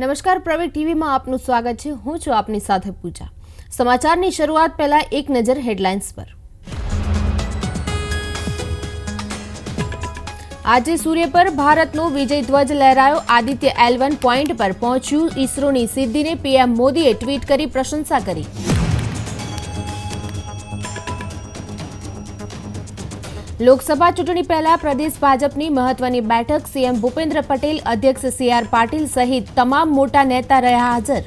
નમસ્કાર પ્રવેગ ટીવીમાં આપનું સ્વાગત છે. હું છું આપની સાથે પૂજા. સમાચારની શરૂઆત પહેલા એક નજર હેડલાઇન્સ પર. આજે સૂર્ય પર ભારતનો વિજય ધ્વજ લહેરાયો. આદિત્ય એલ વન પોઈન્ટ પર પહોંચ્યું. ઇસરોની સિદ્ધિને પીએમ મોદીએ ટ્વીટ કરી પ્રશંસા કરી. લોકસભા ચૂંટણી પહેલા પ્રદેશ ભાજપની મહત્વની બેઠક સીએમ ભૂપેન્દ્ર પટેલ, અધ્યક્ષ સી આર પાટીલ સહિત તમામ મોટા નેતા રહ્યા હાજર.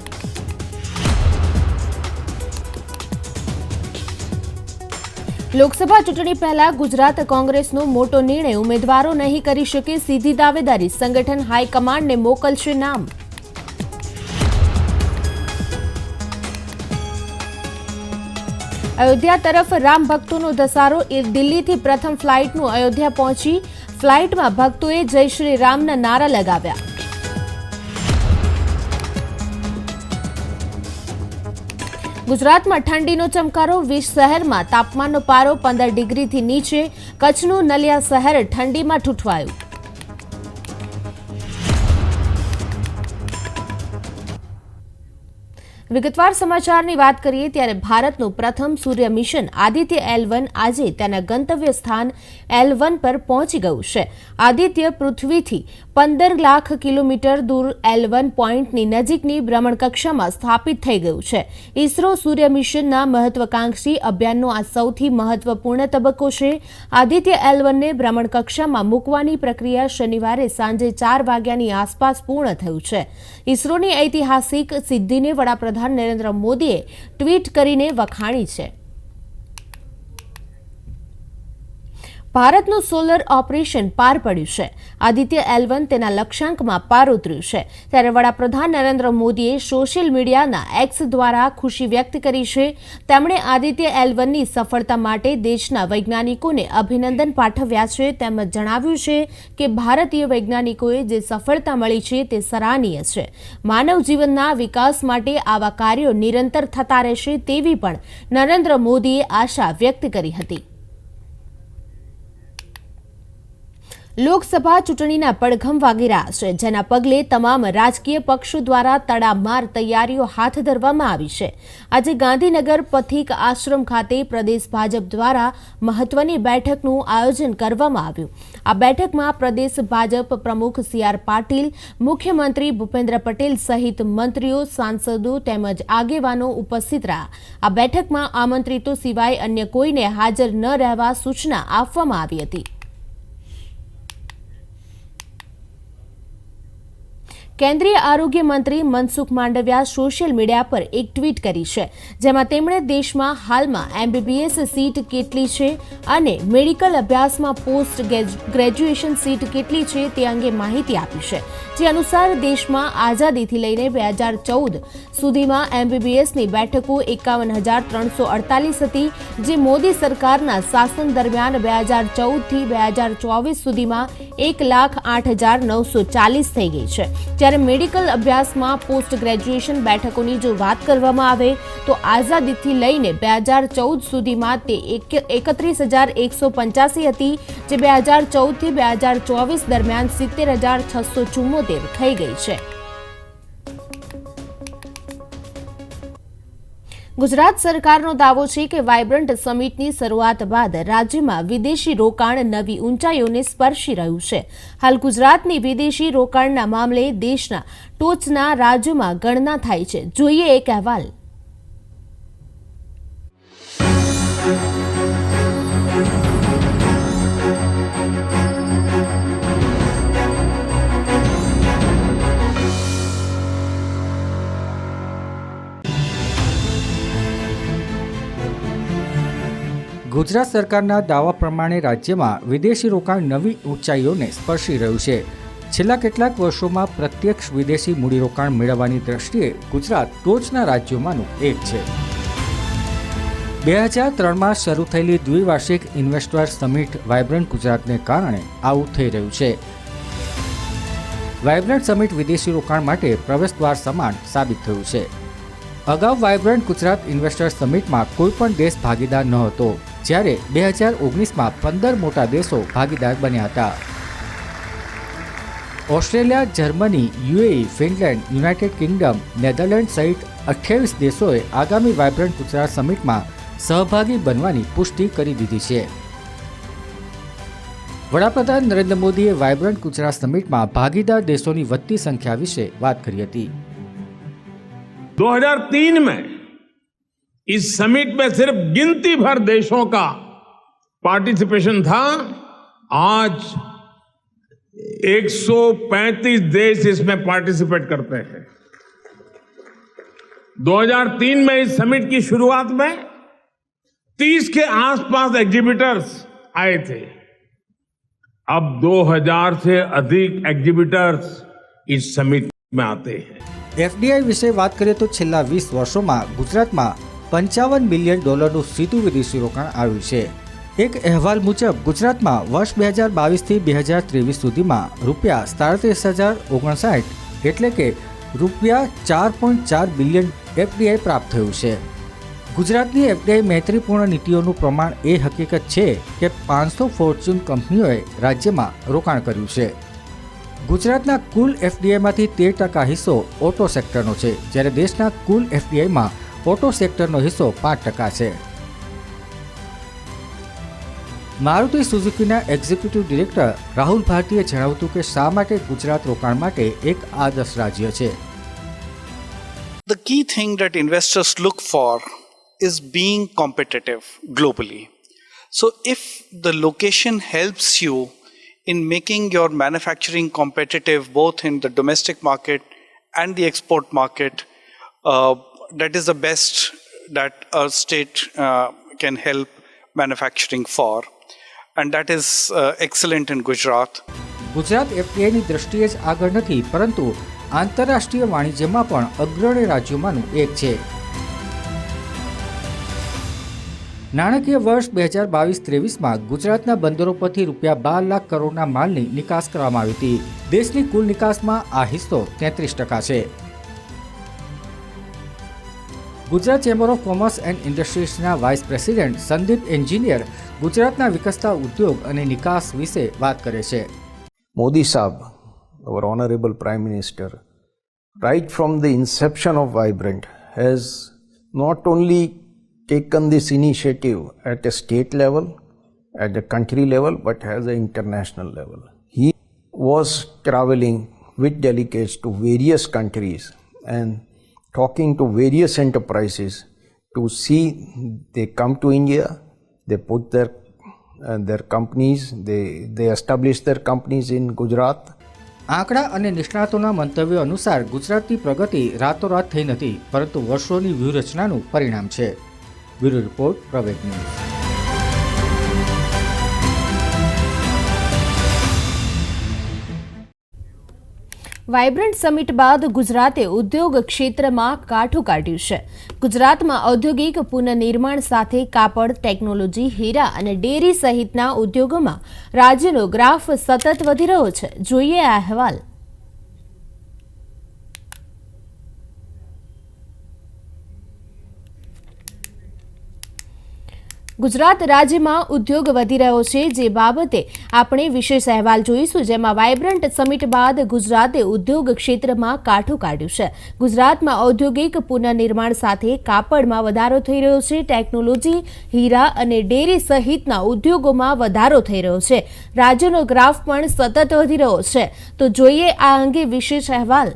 લોકસભા ચૂંટણી પહેલા ગુજરાત કોંગ્રેસનો મોટો નિર્ણય ઉમેદવારો નહીં કરી શકે સીધી દાવેદારી, સંગઠન હાઈકમાન્ડને મોકલશે નામ. અયોધ્યા તરફ રામ ભક્તોનો ધસારો. એ દિલ્હીથી પ્રથમ ફ્લાઇટનું અયોધ્યા પહોંચી ફ્લાઇટમાં ભક્તોએ જય શ્રી રામના નારા લગાવ્યા. ગુજરાતમાં ઠંડીનો ચમકારો. વીસ શહેરમાં તાપમાનનો પારો પંદર ડિગ્રીથી નીચે. કચ્છનું નલિયા શહેર ઠંડીમાં ઠૂઠવાયું. વિગતવાર સમાચારની વાત કરીએ ત્યારે ભારતનું પ્રથમ સૂર્ય મિશન આદિત્ય એલ વન આજે તેના ગંતવ્ય સ્થાન એલ વન પર પહોંચી ગયું છે. આદિત્ય પૃથ્વીથી પંદર લાખ કિલોમીટર દૂર એલ વન પોઈન્ટની નજીકની ભ્રમણકક્ષામાં સ્થાપિત થઈ ગયું છે. ઇસરો સૂર્ય મિશનના મહત્વાકાંક્ષી અભિયાનનો આ સૌથી મહત્વપૂર્ણ તબક્કો છે. આદિત્ય એલ વનને ભ્રમણકક્ષામાં મૂકવાની પ્રક્રિયા શનિવારે સાંજે ચાર વાગ્યાની આસપાસ પૂર્ણ થયું છે. ઇસરોની ઐતિહાસિક સિદ્ધિને વડાપ્રધાન નરેન્દ્ર મોદીએ ટ્વીટ કરીને વખાણી છે. ભારતનું સોલર ઓપરેશન પાર પડ્યું છે. આદિત્ય એલવન તેના લક્ષ્યાંકમાં પાર ઉતર્યું છે. ત્યારે વડાપ્રધાન નરેન્દ્ર મોદીએ સોશિયલ મીડિયાના એક્સ દ્વારા ખુશી વ્યક્ત કરી છે. તેમણે આદિત્ય એલવનની સફળતા માટે દેશના વૈજ્ઞાનિકોને અભિનંદન પાઠવ્યા છે. તેમજ જણાવ્યું છે કે ભારતીય વૈજ્ઞાનિકોએ જે સફળતા મળી છે તે સરાહનીય છે. માનવ જીવનના વિકાસ માટે આવા કાર્યો નિરંતર થતા રહેશે તેવી પણ નરેન્દ્ર મોદીએ આશા વ્યક્ત કરી હતી. લોકસભા ચૂંટણીના પડઘમ વાગી રહ્યા છે, જેના પગલે તમામ રાજકીય પક્ષો દ્વારા તડામાર તૈયારીઓ હાથ ધરવામાં આવી છે. આજે ગાંધીનગર પથિક આશ્રમ ખાતે પ્રદેશ ભાજપ દ્વારા મહત્વની બેઠકનું આયોજન કરવામાં આવ્યું. આ બેઠકમાં પ્રદેશ ભાજપ પ્રમુખ સી આર પાટીલ, મુખ્યમંત્રી ભૂપેન્દ્ર પટેલ સહિત મંત્રીઓ, સાંસદો તેમજ આગેવાનો ઉપસ્થિત રહ્યા. આ બેઠકમાં આમંત્રિતો સિવાય અન્ય કોઈને હાજર ન રહેવા સૂચના આપવામાં આવી હતી. કેન્દ્રીય આરોગ્ય મંત્રી મનસુખ માંડવિયા સોશિયલ મીડિયા પર એક ટ્વીટ કરી છે, જેમાં તેમણે દેશમાં હાલમાં એમબીબીએસ સીટ કેટલી છે અને મેડિકલ અભ્યાસમાં પોસ્ટ ગ્રેજ્યુએશન સીટ કેટલી છે તે અંગે માહિતી આપી છે, જે અનુસાર દેશમાં આઝાદીથી લઈને બે હજાર ચૌદ સુધીમાં એમબીબીએસની બેઠકો એકાવન હજાર ત્રણસો અડતાલીસ હતી, જે મોદી સરકારના શાસન દરમિયાન બે હજાર ચૌદથી બે હજાર ચોવીસ સુધીમાં એક લાખ આઠ હજાર નવસો ચાલીસ થઈ ગઈ છે. જ્યારે મેડિકલ અભ્યાસમાં પોસ્ટ ગ્રેજ્યુએશન બેઠકોની જો વાત કરવામાં આવે તો આઝાદીથી લઈને બે હજાર ચૌદ સુધીમાં તે એકત્રીસ હજાર એકસો પંચ્યાસી હતી, જે બે હજાર ચૌદથી બે હજાર ચોવીસ દરમિયાન સિત્તેર હજાર છસો ચુમ્મોતેર થઈ ગઈ છે. ગુજરાત સરકારનો દાવો છે કે વાયબ્રન્ટ સમિટની શરૂઆત બાદ રાજ્યમાં વિદેશી રોકાણ નવી ઊંચાઈઓને સ્પર્શી રહ્યું છે. હાલ ગુજરાતની વિદેશી રોકાણના મામલે દેશના ટોચના રાજ્યોમાં ગણના થાય છે. જોઈએ એક અહેવાલ. ગુજરાત સરકારના દાવા પ્રમાણે રાજ્યમાં વિદેશી રોકાણ નવી ઊંચાઈઓને સ્પર્શી રહ્યું છે. છેલ્લા કેટલાક વર્ષોમાં પ્રત્યક્ષ વિદેશી મૂડીરોકાણ મેળવવાની દ્રષ્ટિએ ગુજરાત ટોચના રાજ્યોમાંનું એક છે. બે હજાર ત્રણમાં શરૂ થયેલી દ્વિવાર્ષિક ઇન્વેસ્ટર સમિટ વાયબ્રન્ટ ગુજરાતને કારણે આવું થઈ રહ્યું છે. વાયબ્રન્ટ સમિટ વિદેશી રોકાણ માટે પ્રવેશદ્વાર સમાન સાબિત થયું છે. અગાઉ વાયબ્રન્ટ ગુજરાત ઇન્વેસ્ટર સમિટમાં કોઈ પણ દેશ ભાગીદાર ન હતો જ્યારે બે હજાર ઓગણીસમાં પંદર મોટા દેશો ભાગીદાર બન્યા હતા. Australia, Germany, UAE, Finland, United Kingdom, Netherland સહિત અઠ્યાવીસ દેશોએ આગામી વાયબ્રન્ટ ગુજરાત સમિટમાં સહભાગી બનવાની પુષ્ટિ કરી દીધી છે. વડાપ્રધાન નરેન્દ્ર મોદીએ વાયબ્રન્ટ ગુજરાત સમિટમાં ભાગીદાર દેશોની વધતી સંખ્યા વિશે વાત કરી હતી. 2003 में इस समिट में सिर्फ गिनती भर देशों का पार्टिसिपेशन था आज 135 देश इसमें पार्टिसिपेट करते हैं 2003 में इस समिट की शुरुआत में 30 के आसपास एग्जीबिटर्स आए थे अब 2000 से अधिक एग्जीबिटर्स इस समिट में आते हैं એફડીઆઈ વિશે વાત કરીએ તો છેલ્લા વીસ વર્ષોમાં ગુજરાતમાં પંચાવન બિલિયન ડોલરનું સીધું વિદેશી રોકાણ આવ્યું છે. એક અહેવાલ મુજબ, ગુજરાતમાં વર્ષ બે હજાર બાવીસથી બે હજાર ત્રેવીસ સુધીમાં રૂપિયા સાડત્રીસ હજાર ઓગણસાઠ એટલે કે રૂપિયા ચાર પોઈન્ટ ચાર બિલિયન એફડીઆઈ પ્રાપ્ત થયું છે. ગુજરાતની એફડીઆઈ મૈત્રીપૂર્ણ નીતિઓનું પ્રમાણ એ હકીકત છે કે પાંચસો ફોર્ચ્યુન કંપનીઓએ રાજ્યમાં રોકાણ કર્યું છે. ગુજરાતના કુલ એફડીઆઈમાંથી તેર ટકા હિસ્સો ઓટો સેક્ટરનો છે, જ્યારે દેશના કુલ એફડીઆઈમાં ઓટો સેક્ટરનો હિસ્સો પાંચ ટકા છે મારુતિ સુઝુકીના એક્ઝિક્યુટિવ ડિરેક્ટર રાહુલ ભારતીએ જણાવ્યું હતું કે શા માટે ગુજરાત રોકાણ માટે એક આદર્શ રાજ્ય છે The key thing that investors look for is being competitive globally. So, if the location helps you in making your manufacturing competitive both in the domestic market and the export market, uh, that is the best that a state uh, can help manufacturing for. And that is uh, excellent in Gujarat. Gujarat એફડીઆઈની દ્રષ્ટિએ જ આગળ નથી પરંતુ આંતરરાષ્ટ્રીય વાણિજ્યમાં પણ અગ્રણી રાજ્યોમાંનું એક છે નાણાકીય વર્ષ બે હજાર બાવીસ ત્રેવીસમાં ગુજરાતના બંદરો પરથી રૂપિયા બાર લાખ કરોડના માલની નિકાસ કરવામાં આવી હતી દેશની કુલ નિકાસમાં આ હિસ્સો તેત્રીસ ટકા છે Gujarat chamber of commerce and ઇન્ડસ્ટ્રીઝના vice president Sandeep engineer ગુજરાતના વિકસતા ઉદ્યોગ અને નિકાસ વિશે વાત કરે છે Modi Saab, our Honorable Prime Minister, right from the inception of Vibrant, has not only taken this initiative at a state level, at a country level, but has an international level. He was traveling with delegates to various countries and talking to various enterprises to see they come to India, they put their uh, their companies, they, they establish their companies in Gujarat. આંકડા અને નિષ્ણાતોના મંતવ્યો અનુસાર ગુજરાતની પ્રગતિ રાતોરાત થઈ નથી પરંતુ વર્ષોની વ્યૂહરચનાનું પરિણામ છે bureau report Praveg news vibrant summit બાદ ગુજરાતે ઉદ્યોગ ક્ષેત્રમાં કાઠું કાઢ્યું છે. ગુજરાતમાં ઔદ્યોગિક પુનઃનિર્માણ સાથે કાપડ, ટેકનોલોજી, હીરા અને ડેરી સહિતના ઉદ્યોગોમાં રાજ્યનો ગ્રાફ સતત વધી રહ્યો છે. જોઈએ આ અહેવાલ. ગુજરાત રાજ્યમાં ઉદ્યોગ વધી રહ્યો છે, જે બાબતે આપણે વિશેષ અહેવાલ જોઈશું, જેમાં વાયબ્રન્ટ સમિટ બાદ ગુજરાતે ઉદ્યોગ ક્ષેત્રમાં કાઠું કાઢ્યું છે. ગુજરાતમાં ઔદ્યોગિક પુનર્નિર્માણ સાથે કાપડમાં વધારો થઈ રહ્યો છે, ટેકનોલોજી, હીરા અને ડેરી સહિતના ઉદ્યોગોમાં વધારો થઈ રહ્યો છે. રાજ્યનો ગ્રાફ પણ સતત વધી રહ્યો છે. તો જોઈએ આ અંગે વિશેષ અહેવાલ.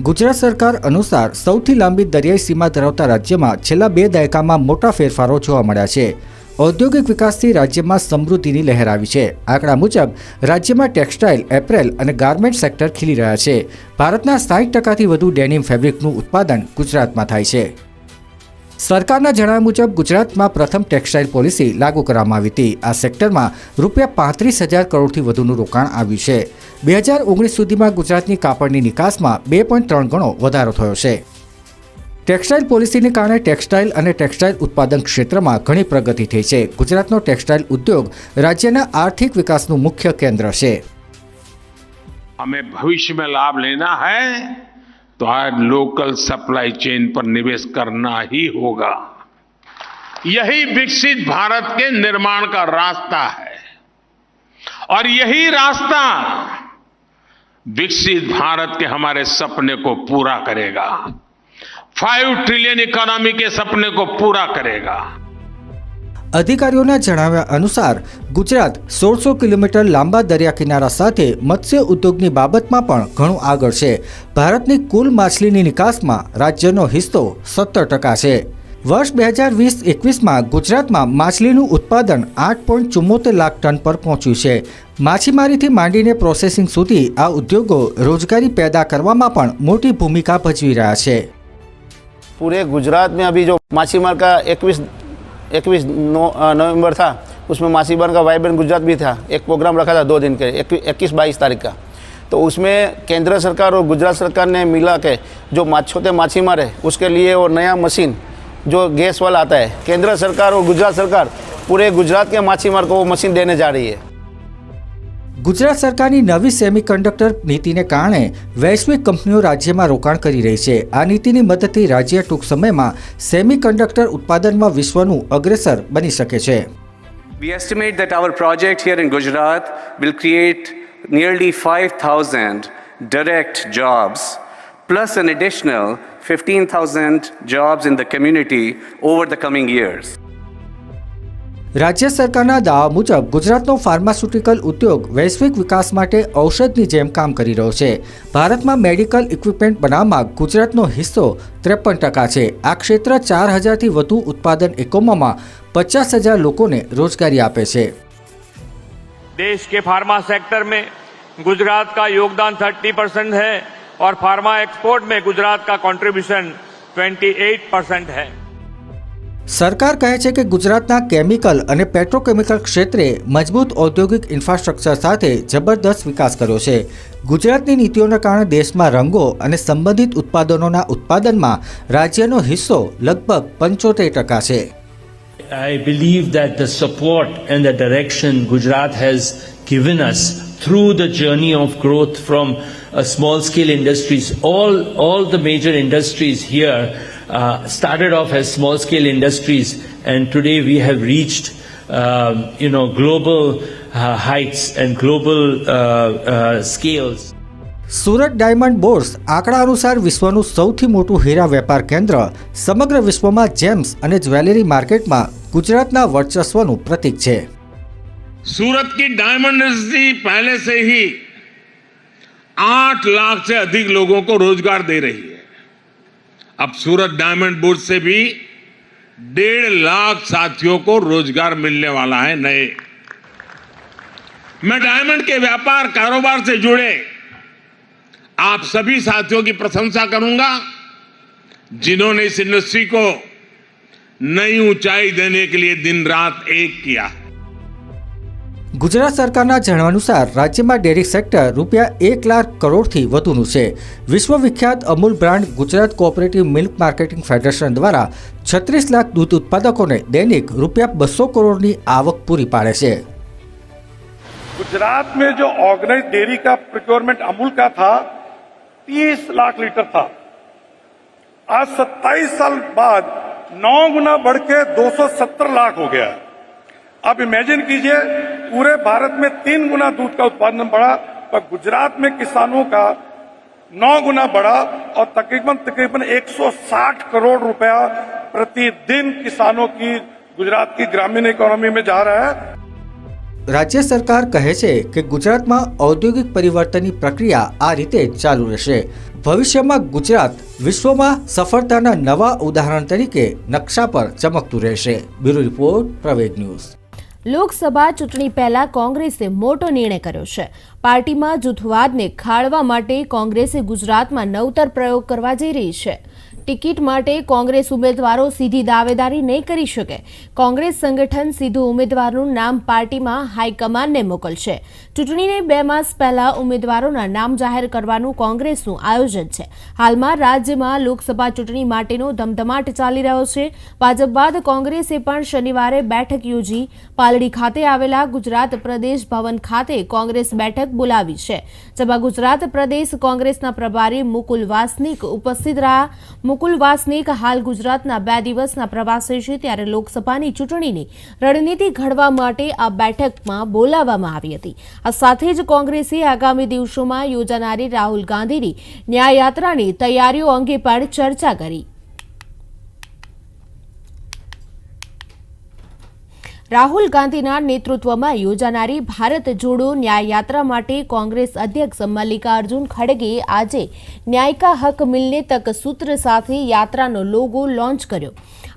ગુજરાત સરકાર અનુસાર સૌથી લાંબી દરિયાઈ સીમા ધરાવતા રાજ્યમાં છેલ્લા બે દાયકામાં મોટા ફેરફારો જોવા મળ્યા છે. ઔદ્યોગિક વિકાસથી રાજ્યમાં સમૃદ્ધિની લહેર આવી છે. આંકડા મુજબ, રાજ્યમાં ટેક્સટાઇલ, એપ્રેલ અને ગાર્મેન્ટ સેક્ટર ખીલી રહ્યા છે. ભારતના સાઠ ટકાથી વધુ ડેનિમ ફેબ્રિકનું ઉત્પાદન ગુજરાતમાં થાય છે. સરકારના જણાવ્યા મુજબ ગુજરાતમાં પ્રથમ ટેક્સટાઇલ પોલિસી લાગુ કરવામાં આવી હતી. આ સેક્ટરમાં રૂપિયા પાંત્રીસ હજાર કરોડથી વધુનું રોકાણ આવ્યું છે. બે હજાર ઓગણીસ સુધીમાં ગુજરાતની કાપડની નિકાસમાં બે પોઈન્ટ ત્રણ ગણો વધારો થયો છે. ટેક્સટાઇલ પોલિસીને કારણે ટેક્સટાઇલ અને ટેક્સટાઇલ ઉત્પાદન ક્ષેત્રમાં ઘણી પ્રગતિ થઈ છે. ગુજરાતનો ટેક્સટાઇલ ઉદ્યોગ રાજ્યના આર્થિક વિકાસનું મુખ્ય કેન્દ્ર છે. અમે ભવિષ્ય લાભ લેના હૈ. तो आज लोकल सप्लाई चेन पर निवेश करना ही होगा यही विकसित भारत के निर्माण का रास्ता है और यही रास्ता विकसित भारत के हमारे सपने को पूरा करेगा फाइव ट्रिलियन इकोनॉमी के सपने को पूरा करेगा અધિકારીઓના જણાવ્યા અનુસાર ગુજરાત સોળસો કિલોમીટર લાંબા દરિયા કિનારા સાથે મત્સ્ય ઉદ્યોગની બાબતમાં પણ ઘણું આગળ છે ભારતની કુલ માછલીની નિકાસમાં રાજ્યનો હિસ્સો સત્તર ટકા છે વર્ષ બે હજાર વીસ એકવીસમાં ગુજરાતમાં માછલીનું ઉત્પાદન આઠ પોઈન્ટ ચુમ્મોતેર લાખ ટન પર પહોંચ્યું છે માછીમારીથી માંડીને પ્રોસેસિંગ સુધી આ ઉદ્યોગો રોજગારી પેદા કરવામાં પણ મોટી ભૂમિકા ભજવી રહ્યા છે पूरे गुजरात में अभी जो माछी मार का इक्कीस इक्कीस नवंबर था उसमें माछी मार का वाइब्रेंट गुजरात भी था एक प्रोग्राम रखा था दो दिन के इक्कीस बाईस तारीख का तो उसमें केंद्र सरकार और गुजरात सरकार ने मिला के जो माछ छोटे माछी मारे उसके लिए वो नया मशीन जो गैस वाला आता है केंद्र सरकार और गुजरात सरकार पूरे गुजरात के माछी मार को वो मशीन देने जा रही है ગુજરાત સરકારની નવી સેમિકન્ડક્ટર નીતિને કારણે વૈશ્વિક કંપનીઓ રાજ્યમાં રોકાણ કરી રહી છે આ નીતિની મદદથી રાજ્ય ટૂંક સમયમાં સેમિકન્ડક્ટર ઉત્પાદનમાં વિશ્વનું અગ્રેસર બની શકે છે We estimate that our project here in Gujarat will create nearly 5,000 direct jobs, plus an additional 15,000 jobs in the community over the coming years. રાજ્ય સરકારના દાવા મુજબ ગુજરાતનો ફાર્માસ્યુટિકલ ઉદ્યોગ વૈશ્વિક વિકાસ માટે ઔષધની જેમ કામ કરી રહ્યો છે ભારતમાં મેડિકલ ઇક્વિપમેન્ટ બનાવવામાં ગુજરાતનો હિસ્સો ત્રેપન ટકા છે આ ક્ષેત્ર ચાર હજારથી વધુ ઉત્પાદન એકમોમાં પચાસ હજાર લોકોને રોજગારી આપે છે देश के फार्मा सेक्टर में गुजरात का योगदान 30 परसेंट है और फार्मा एक्सपोर्ट में गुजरात का कंट्रीब्यूशन 28 परसेंट है સરકાર કહે છે કે ગુજરાતના કેમિકલ અને પેટ્રોકેમિકલ ક્ષેત્રે મજબૂત ઔદ્યોગિક ઇન્ફ્રાસ્ટ્રક્ચર સાથે જબરદસ્ત વિકાસ કર્યો છે ગુજરાતની નીતિઓના કારણે દેશમાં રંગો અને સંબંધિત ઉત્પાદનોના ઉત્પાદનમાં રાજ્યનો હિસ્સો લગભગ પંચોતેર ટકા છે I believe that the support and the direction Gujarat has given us through the journey of growth from uh, small scale industries, all, all the major industries here uh, started off as small scale industries, and today we have reached uh, you know, global uh, heights and global uh, uh, scales. Surat diamond bourse આંકડા અનુસાર વિશ્વનું સૌથી મોટું હીરા વેપાર કેન્દ્ર સમગ્ર વિશ્વમાં James અને જ્વેલરી માર્કેટમાં ગુજરાતના વર્ચસ્વનું પ્રતીક છે सूरत की डायमंड इंडस्ट्री पहले से ही आठ लाख से अधिक लोगों को रोजगार दे रही है अब सूरत डायमंड बोर्ड से भी डेढ़ लाख साथियों को रोजगार मिलने वाला है नए मैं डायमंड के व्यापार कारोबार से जुड़े आप सभी साथियों की प्रशंसा करूंगा जिन्होंने इस इंडस्ट्री को नई ऊंचाई देने के लिए दिन रात एक किया है ગુજરાત સરકારના જણાવાનુસાર રાજ્યમાં ડેરી સેક્ટર રૂપિયા એક લાખ કરોડથી વધુનું છે વિશ્વવિખ્યાત Amul brand Gujarat cooperative milk marketing federation દ્વારા છત્રીસ લાખ દૂધ ઉત્પાદકોને દૈનિક રૂપિયા બસો કરોડની આવક પૂરી પાડે છે गुजरात में जो ऑर्गेनाइज डेयरी का प्रोक्योरमेंट अमूल का था 30 लाख लीटर था आज 27 साल बाद नौ गुना बढ़ के 270 लाख हो गया आप इमेजिन कीजिए पूरे भारत में तीन गुना दूध का उत्पादन बढ़ा पर गुजरात में किसानों का नौ गुना बढ़ा और तकरीबन तकरीबन 160 करोड़ रुपया प्रतिदिन किसानों की गुजरात की ग्रामीण इकोनॉमी में जा रहा है રાજ્ય સરકાર કહે છે કે ગુજરાતમાં ઔદ્યોગિક પરિવર્તનની પ્રક્રિયા આ રીતે જ ચાલુ રહેશે ભવિષ્યમાં ગુજરાત વિશ્વમાં સફળતાના નવા ઉદાહરણ તરીકે નકશા પર ચમકતું રહેશે. Bureau report, Praveg news. Lok Sabha ચૂંટણી પહેલા કોંગ્રેસે મોટો નિર્ણય કર્યો છે. પાર્ટીમાં જૂથવાદને ખાળવા માટે કોંગ્રેસે ગુજરાતમાં નવતર પ્રયોગ કરવા જઈ રહી છે. ટિકિટ માટે કોંગ્રેસ ઉમેદવારો સીધી દાવેદારી નહીં કરી શકે. કોંગ્રેસ સંગઠન સીધું ઉમેદવારનું નામ પાર્ટીમાં હાઈકમાન્ડને મોકલશે. ચૂંટણીને બે માસ પહેલા ઉમેદવારોના નામ જાહેર કરવાનું કોંગ્રેસનું આયોજન છે. હાલમાં રાજ્યમાં લોકસભા ચૂંટણી માટેનો ધમધમાટ ચાલી રહ્યો છે. ભાજપ બાદ કોંગ્રેસે પણ શનિવારે બેઠક યોજી પાલડી ખાતે આવેલા ગુજરાત પ્રદેશ ભવન ખાતે કોંગ્રેસ બેઠક બોલાવી છે. જેમાં ગુજરાત પ્રદેશ કોંગ્રેસના પ્રભારી મુકુલ વાસનિક ઉપસ્થિત રહ્યા. મુકુલ વાસનિક હાલ ગુજરાતના બે દિવસના પ્રવાસે છે ત્યારે લોકસભાની ચૂંટણીની રણનીતિ ઘડવા માટે આ બેઠકમાં બોલાવવામાં આવી હતી. આ સાથે જ કોંગ્રેસે આગામી દિવસોમાં યોજાનારી રાહુલ ગાંધીની ન્યાયયાત્રાની તૈયારીઓ અંગે પણ ચર્ચા કરી. રાહુલ ગાંધીના નેતૃત્વમાં યોજાનારી ભારત જોડો ન્યાય યાત્રા માટે કોંગ્રેસ અધ્યક્ષ મલ્લિકાર્જુન ખડગે આજે ન્યાયિકા હક મિલને તક સૂત્ર સાથે યાત્રાનો લોગો લોન્ચ કર્યો.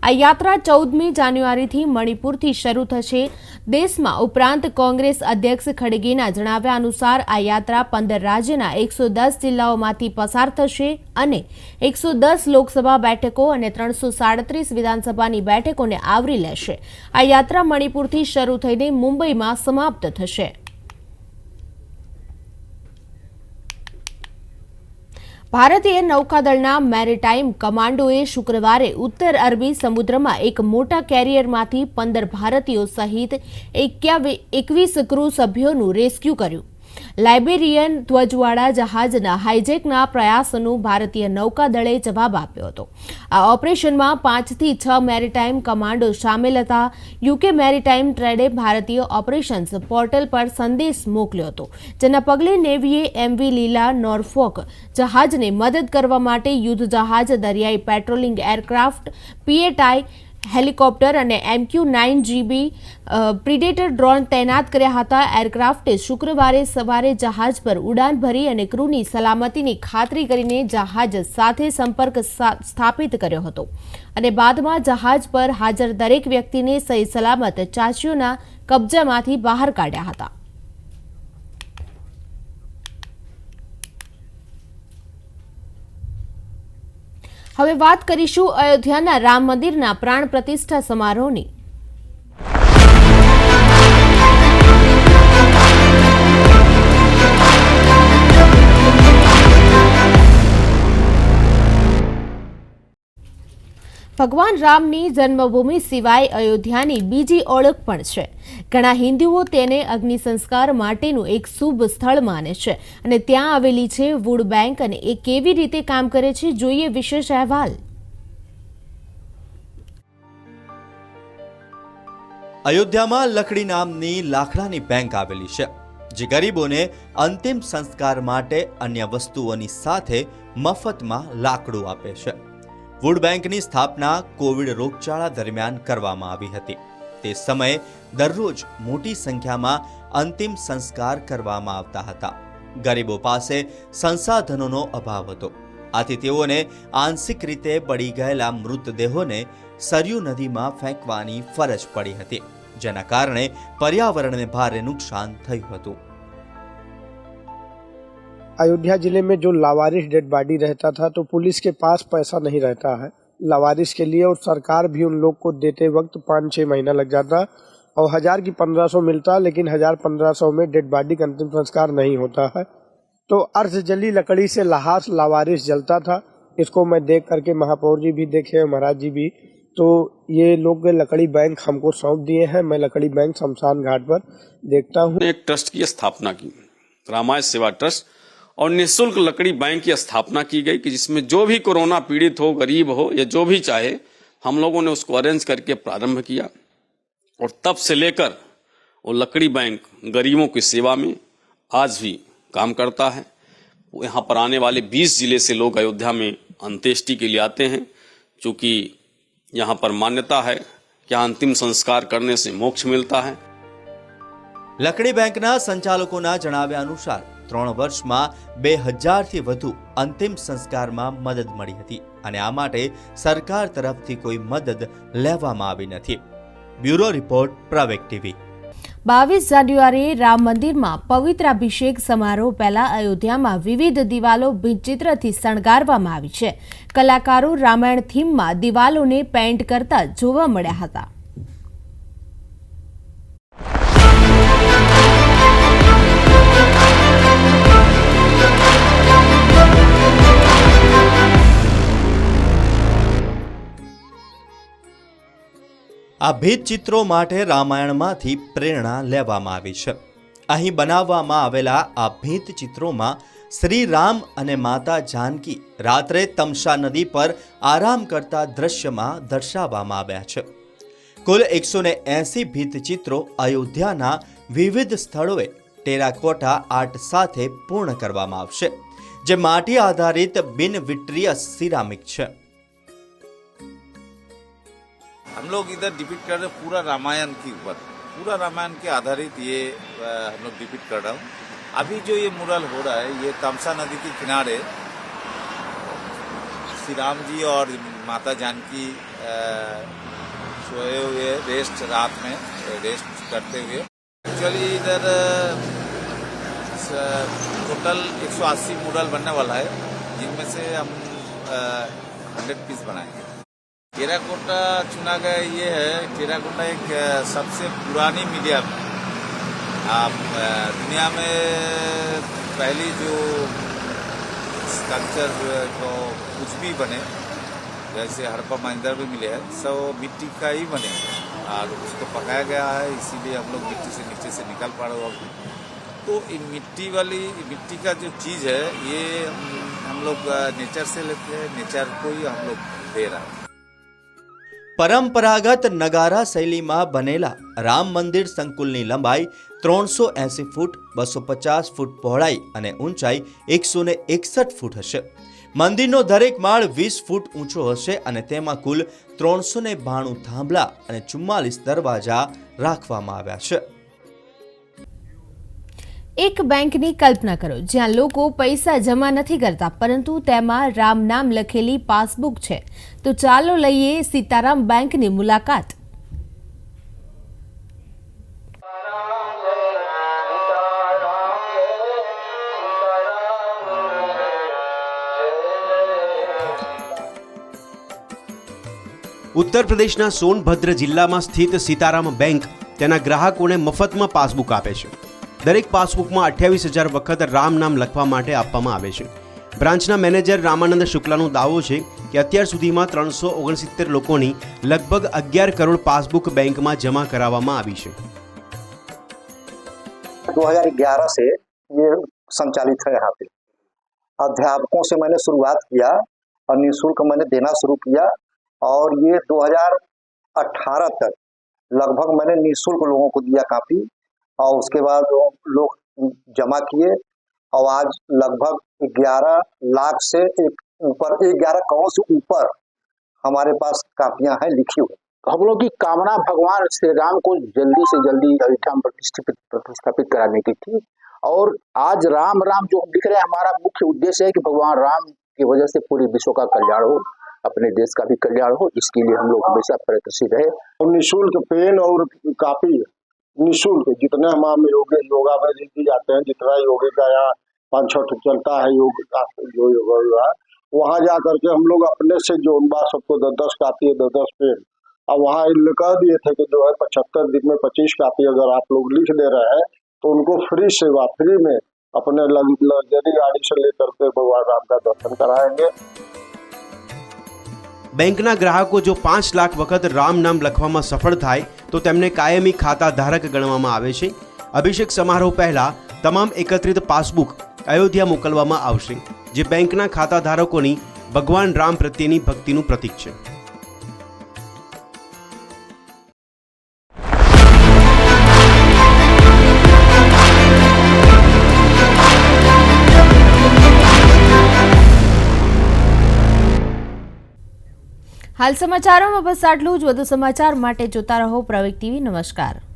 આ યાત્રા ચૌદમી જાન્યુઆરીથી મણિપુરથી શરૂ થશે. દેશમાં ઉપરાંત કોંગ્રેસ અધ્યક્ષ ખડગેના જણાવ્યા અનુસાર આ યાત્રા પંદર રાજ્યના એકસો દસ જિલ્લાઓમાંથી પસાર થશે અને એકસો દસ લોકસભા બેઠકો અને ત્રણસો સાડત્રીસ વિધાનસભાની બેઠકોને આવરી લેશે. આ યાત્રા મણિપુરથી શરૂ થઈને મુંબઈમાં સમાપ્ત થશે. ભારતીય નૌકાદળના મેરીટાઈમ કમાન્ડોએ શુક્રવારે ઉત્તર અરબી સમુદ્રમાં એક મોટા કેરિયરમાંથી પંદર ભારતીયો સહિત એકવીસ ક્રૂ સભ્યોનું રેસ્ક્યુ કર્યું. લાઇબેરિયન ધ્વજવાળા જહાજના હાઇજેકના પ્રયાસોનો ભારતીય નૌકાદળે જવાબ આપ્યો હતો. આ ઓપરેશનમાં પાંચથી છ મેરીટાઈમ કમાન્ડો સામેલ હતા. યુકે મેરીટાઈમ ટ્રેડે ભારતીય ઓપરેશન્સ પોર્ટલ પર સંદેશ મોકલ્યો હતો, જેના પગલે નેવીએ એમવી લીલા નોર્ફોક જહાજને મદદ કરવા માટે યુદ્ધ જહાજ દરિયાઈ પેટ્રોલિંગ એરક્રાફ્ટ પીએટાઈ હેલિકોપ્ટર અને MQ nine GB predator drone તૈનાત કર્યા હતા. એરક્રાફ્ટે શુક્રવારે સવારે જહાજ પર ઉડાન ભરી અને ક્રૂની સલામતીની ખાતરી કરીને જહાજ સાથે સંપર્ક સ્થાપિત કર્યો હતો. અને બાદમાં જહાજ પર હાજર દરેક વ્યક્તિને સહી સલામત ચાચીઓના કબજામાંથી બહાર કાઢ્યા હતા. હવે વાત કરીશું અયોધ્યાના રામ મંદિરના પ્રાણ પ્રતિષ્ઠા સમારોહની. ભગવાન રામની જન્મભૂમિ સિવાય અયોધ્યાની બીજી ઓળખ પણ છે. ઘણા હિન્દુઓ તેને અગ્નિ સંસ્કાર માટેનું એક શુભ સ્થળ માને છે અને ત્યાં આવેલી છે વુડ બેંક અને એ કેવી રીતે કામ કરે છે જોઈએ વિશેષ અહેવાલ. અયોધ્યામાં લકડી નામની લાકડાની બેંક આવેલી છે, જે ગરીબોને અંતિમ સંસ્કાર માટે અન્ય વસ્તુઓની સાથે મફતમાં લાકડું આપે છે. વુડ બેંકની સ્થાપના કોવિડ રોગચાળા દરમિયાન કરવામાં આવી હતી. તે સમયે દરરોજ મોટી સંખ્યામાં અંતિમ સંસ્કાર કરવામાં આવતા હતા. ગરીબો પાસે સંસાધનોનો અભાવ હતો. આથી તેઓને આંશિક રીતે બળી ગયેલા મૃતદેહોને સરયુ નદીમાં ફેંકવાની ફરજ પડી હતી, જેના કારણે પર્યાવરણને ભારે નુકસાન થયું હતું. अयोध्या ज़िले में जो लावारिस डेड बॉडी रहता था तो पुलिस के पास पैसा नहीं रहता है। लावारिस के लिए और सरकार भी उन लोग को देते वक्त पाँच छः महीना लग जाता और हज़ार की पंद्रह सौ मिलता, लेकिन हज़ार पंद्रह सौ में डेड बॉडी का अंतिम संस्कार नहीं होता है। तो अर्ध जली लकड़ी से लहास लावारिस जलता था। इसको मैं देख करके महापौर जी भी देखे महाराज जी भी। तो ये लोग लकड़ी बैंक हमको सौंप दिए हैं। मैं लकड़ी बैंक शमशान घाट पर देखता हूँ। एक ट्रस्ट की स्थापना की। रामायण सेवा ट्रस्ट और निशुल्क लकड़ी बैंक की स्थापना की गई कि जिसमें जो भी कोरोना पीड़ित हो गरीब हो या जो भी चाहे हम लोगों ने उसको अरेंज करके प्रारंभ किया और तब से लेकर वो लकड़ी बैंक गरीबों की सेवा में आज भी काम करता है यहाँ पर आने वाले 20 जिले से लोग अयोध्या में अंत्येष्टि के लिए आते हैं चूंकि यहाँ पर मान्यता है कि यहाँ अंतिम संस्कार करने से मोक्ष मिलता है લકડી બેંકના સંચાલકોના જણાવ્યા અનુસાર ત્રણ વર્ષમાં બે હજારથી વધુ અંતિમ સંસ્કારમાં મદદ મળી હતી અને આ માટે સરકાર તરફથી કોઈ મદદ લેવામાં આવી નથી. Bureau report Praveg TV. બાવીસ જાન્યુઆરીએ રામ મંદિરમાં પવિત્રાભિષેક સમારોહ પહેલા અયોધ્યામાં વિવિધ દિવાલો ભીંતચિત્રથી શણગારવામાં આવી છે. કલાકારો રામાયણ થીમમાં દિવાલોને પેઇન્ટ કરતા જોવા મળ્યા હતા. આ ભીતચિત્રો માટે રામાયણમાંથી પ્રેરણા લેવામાં આવી છે. અહીં બનાવવામાં આવેલા આ ભીતચિત્રોમાં શ્રી રામ અને માતા જાનકી રાત્રે તમસા નદી પર આરામ કરતા દ્રશ્યમાં દર્શાવવામાં આવ્યા છે. કુલ એકસો ને એંસી ભીતચિત્રો અયોધ્યાના વિવિધ સ્થળોએ ટેરાકોટા આર્ટ સાથે પૂર્ણ કરવામાં આવશે, જે માટી આધારિત બિન વિટ્રિયસ સિરામિક છે. हम लोग इधर डिपिट कर रहे पूरा रामायण के ऊपर पूरा रामायण के आधारित ये हम लोग डिपिट कर रहा हूँ। अभी जो ये मुरल हो रहा है, ये तमसा नदी के किनारे, श्री राम जी और माता जानकी सोए हुए रेस्ट रात में रेस्ट करते हुए। एक्चुअली इधर टोटल 180 मुरल बनने वाला है, जिनमें से हम हंड्रेड पीस बनाएँगे। टेराकोटा चुना गया ये है। टेराकोटा एक सबसे पुरानी मीडियम है आप दुनिया में पहली जो स्ट्रक्चर को कुछ भी बने, जैसे हड़प्पा महिंदर भी मिले हैं सब मिट्टी का ही बने। और उसको पकाया गया है, इसीलिए हम लोग मिट्टी से नीचे से निकल पा रहे हो तो मिट्टी वाली, मिट्टी का जो चीज़ है, ये हम लोग नेचर से लेते हैं, नेचर को ही हम लोग दे रहा है। પરંપરાગત નગારા શૈલીમાં બનેલા રામ મંદિર સંકુલની લંબાઈ ત્રણસો એંસી ફૂટ, બસો પચાસ ફૂટ પહોળાઈ અને ઊંચાઈ એકસો ને એકસઠ ફૂટ હશે. મંદિરનો દરેક માળ વીસ ફૂટ ઊંચો હશે અને તેમાં કુલ ત્રણસો ને બાણું થાંભલા અને ચુમ્માલીસ દરવાજા રાખવામાં આવ્યા છે. એક બેંકની કલ્પના કરો, જ્યાં લોકો પૈસા જમા નથી કરતા, પરંતુ તેમાં રામ નામ લખેલી પાસબુક છે. તો ચાલો લઈએ સીતારામ બેંકની મુલાકાત. ઉત્તર પ્રદેશના સોનભદ્ર જિલ્લામાં સ્થિત સીતારામ બેંક તેના ગ્રાહકોને મફતમાં પાસબુક આપે છે. દરેક પાસબુકમાં અઠ્યાવીસ હજાર વખત રામ નામ લખવા માટે આપવામાં આવે છે બ્રાન્ચના મેનેજર રામાનંદ શુક્લાનો દાવો છે કે અત્યાર સુધીમાં ત્રણસો ઓગણસિત્તેર લોકોની લગભગ અગિયાર કરોડ પાસબુક બેંકમાં જમા કરાવવામાં આવી છે 2011 से ये संचालित है यहाँ पे अध्यापकों से मैंने शुरुआत किया और निःशुल्क मैंने देना शुरू किया और ये 2018 तक लगभग मैंने निःशुल्क लोगों को दिया काफी और उसके बाद वो लोग जमा किए और आज लगभग 11 लाख से एक ऊपर 11 करोड़ से ऊपर हमारे पास कापियाँ हैं लिखी हुई। हम लोग की कामना भगवान श्री राम को जल्दी से जल्दी अयोध्या प्रतिष्ठित प्रतिष्ठापित कराने की थी। और आज राम राम जो हम लिख रहे हैं हमारा मुख्य उद्देश्य है कि भगवान राम की वजह से पूरे विश्व का कल्याण हो अपने देश का भी कल्याण हो इसके लिए हम लोग हमेशा प्रयत्नशील रहे। और निःशुल्क पेन और कापी निःशुल्क जितने हम योग योगा में दी जाते हैं जितना योगे का यहाँ पाँच छठ चलता है योग का जो योगा हुआ वहाँ जा करके हम लोग अपने से जो उनबा सबको दस दस कापी दस दस पेन अब वहाँ इन कह दिए थे कि जो है पचहत्तर दिन में पच्चीस कापी अगर आप लोग लिख दे रहे हैं तो उनको फ्री सेवा फ्री में अपने लग्जरी गाड़ी से लेकर के भगवान राम का दर्शन कराएंगे બેંકના ગ્રાહકો જો પાંચ લાખ વખત રામ નામ લખવામાં સફળ થાય તો તેમને કાયમી ખાતા ધારક ગણવામાં આવે છે. અભિષેક સમારોહ પહેલા તમામ એકત્રિત પાસબુક અયોધ્યા મોકલવામાં આવશે, જે બેંકના ખાતા ધારકોની ભગવાન રામ પ્રત્યેની ભક્તિનું પ્રતીક છે. હાલ સમાચારોમાં બસ આટલું જ. વધુ સમાચાર માટે જોતા રહો પ્રવેગ ટીવી. નમસ્કાર.